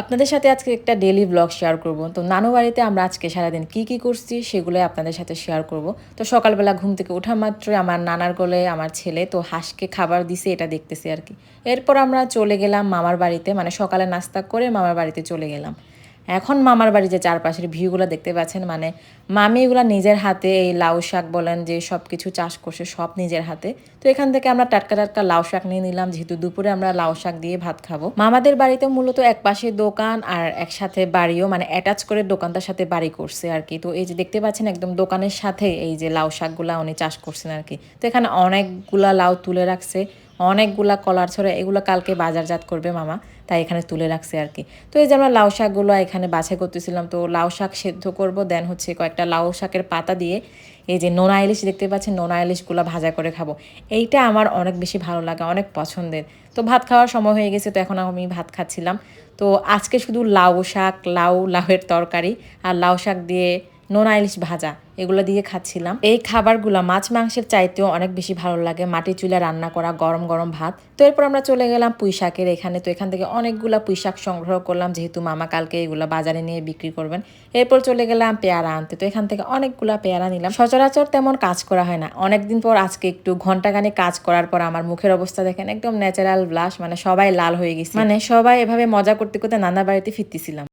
আপনাদের সাথে আজকে একটা ডেলি ব্লগ শেয়ার করব। তো নানু বাড়িতে আমরা আজকে সারাদিন কি কি করছি সেগুলো আপনাদের সাথে শেয়ার করব। তো সকালবেলা ঘুম থেকে ওঠা মাত্রই আমার নানার গলে আমার ছেলে তো হাঁসকে খাবার দিছে, এটা দেখতেছি আর কি। এরপর আমরা চলে গেলাম মামার বাড়িতে মানে সকালে নাস্তা করে মামার বাড়িতে চলে গেলাম। এখন মামার বাড়ি যে চারপাশের ভিউগুলো দেখতে পাচ্ছেন মানে মামি নিজের হাতে, এই লাউ শাক বলেন যে সব কিছু চাষ করছে সব নিজের হাতে। তো এখান থেকে আমরা টাটকা টাটকা লাউ শাক নিয়ে নিলাম, যেহেতু দুপুরে আমরা লাউ শাক দিয়ে ভাত খাব। মামাদের বাড়িতে মূলত এক পাশে দোকান আর একসাথে বাড়িও মানে অ্যাটাচ করে দোকানটার সাথে বাড়ি করছে আর কি। তো এই যে দেখতে পাচ্ছেন একদম দোকানের সাথে এই যে লাউ শাকগুলা উনি চাষ করছেন আর কি। তো এখানে অনেকগুলা লাউ তুলে রাখছে। অনেকগুলা কলার ছড়ে, এগুলো কালকে বাজারজাত করবে মামা, তাই এখানে তুলে রাখছে আর কি। তো এই যে আমরা লাউ শাকগুলো এখানে বাছাই করতেছিলাম, তো লাউ শাক সেদ্ধ করব দেন হচ্ছে কয়েকটা লাউ শাকের পাতা দিয়ে এই যে নোনা ইলিশ দেখতে পাচ্ছেন, নোনা ইলিশগুলো ভাজা করে খাব। এইটা আমার অনেক বেশি ভালো লাগে, অনেক পছন্দের। তো ভাত খাওয়ার সময় হয়ে গেছে, তো এখন আমি ভাত খাচ্ছিলাম। তো আজকে শুধু লাউ শাক, লাউ, লাউয়ের তরকারি আর লাউ শাক দিয়ে নোনা ইলিশ ভাজা, এগুলো দিয়ে খাচ্ছিলাম। এই খাবারগুলো মাছ মাংসের চাইতেও অনেক বেশি ভালো লাগে। মাটি চুলে রান্না করা গরম গরম ভাত। তো এরপর আমরা চলে গেলাম পুঁই শাকের এখানে। তো এখান থেকে অনেকগুলো পুঁই শাক সংগ্রহ করলাম। যেহেতু মামা কালকে এগুলো বাজারে নিয়ে বিক্রি করবেন। এরপর চলে গেলাম পেয়ারা আনতে। তো এখান থেকে অনেকগুলো পেয়ারা নিলাম। সচরাচর তেমন কাজ করা হয় না। অনেকদিন পর আজকে একটু ঘন্টাখানে কাজ করার পর আমার মুখের অবস্থা দেখেন একদম ন্যাচারাল ব্লাশ মানে সবাই লাল হয়ে গেছে। মানে সবাই এভাবে মজা করতে করতে নানা বাড়িতে ফিরতেছিলাম।